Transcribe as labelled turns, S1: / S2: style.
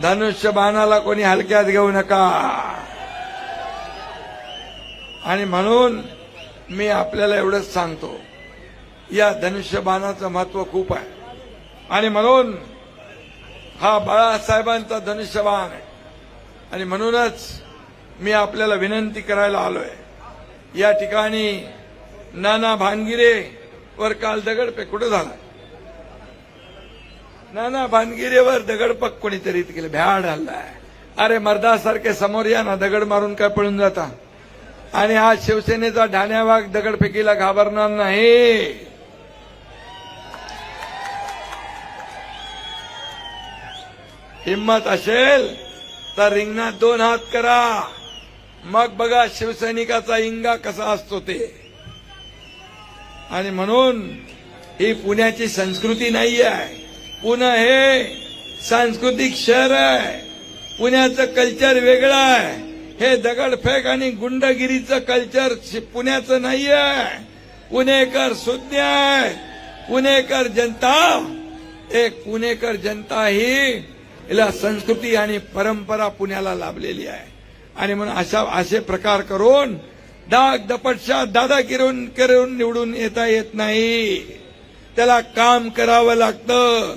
S1: धनुष्यबाणाला कोणी हलक्यात घेऊ नका. आणि म्हणून मी आपल्याला एवढंच सांगतो या धनुष्यबाणाचं महत्त्व खूप आहे. आणि म्हणून हा बाळासाहेबांचा धनुष्यबाण आहे. आणि म्हणूनच मी आपल्याला विनंती करायला आलोय. या ठिकाणी नाना भानगिरे वर काल दगडपे कुठं झाला? नाना भानगिरीवर दगडपक कोणीतरी केलं. भ्याड हल्लाय अरे मर्दासारखे समोर या ना दगड मारून काय पळून जाता? आणि हा शिवसेनेचा ढाण्यावाग दगडफेकीला घाबरणार नाही. हिंमत असेल तर रिंगणात दोन हात करा. मग बघा शिवसैनिकाचा इंगा कसा असतो ते. आणि म्हणून ही पुण्याची संस्कृती नाही आहे पुणे हे सांस्कृतिक शहर आहे. पुण्याचं कल्चर वेगळं आहे. हे दगडफेक आणि गुंडगिरीचं कल्चर पुण्याचं नाही आहे पुणेकर सुज्ञ आहे. पुणेकर जनता. एक पुणेकर जनता ही याला संस्कृती आणि परंपरा पुण्याला लाभलेली आहे. आणि म्हणून अशा असे प्रकार करून डाग दपटशा दादा किरून करून निवडून येता येत नाही. त्याला काम करावं लागतं.